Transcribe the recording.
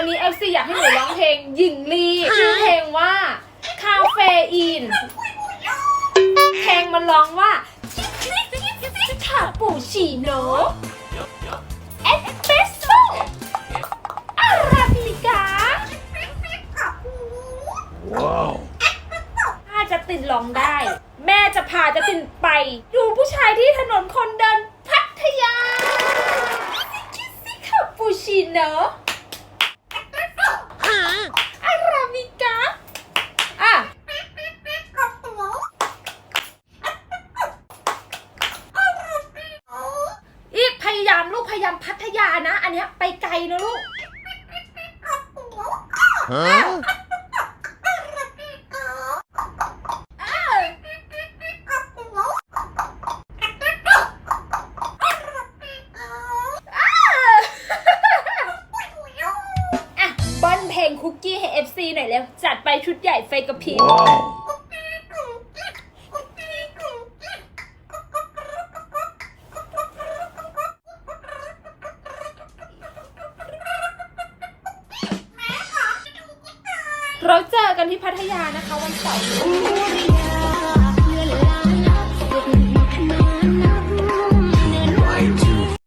วันนี้ FC อยากให้หนูร้องเพลงหญิงลี ชื่อเพลงว่า คาเฟอีน เพลงมันร้องว่าคาปูชิโน่เอสเปรสโซ่อาราบิกา Wow. ถ้าจะตินร้องได้ แม่จะพาจะตินไป ดูผู้ชายที่ถนนคนเดินพัทยาซิคาปูชิโน่อาราบิกาอะ อีกพยายามลูก พยายามพัทยานะ อันเนี้ยไปไกลนะลูก Huh? อะเบิ้ลเพลงคุกกี้ให้ FC หน่อยเร็ว จัดไปชุดใหญ่ไฟกระพริบ เราเจอกันที่พัทยานะคะวันเสาร์นี้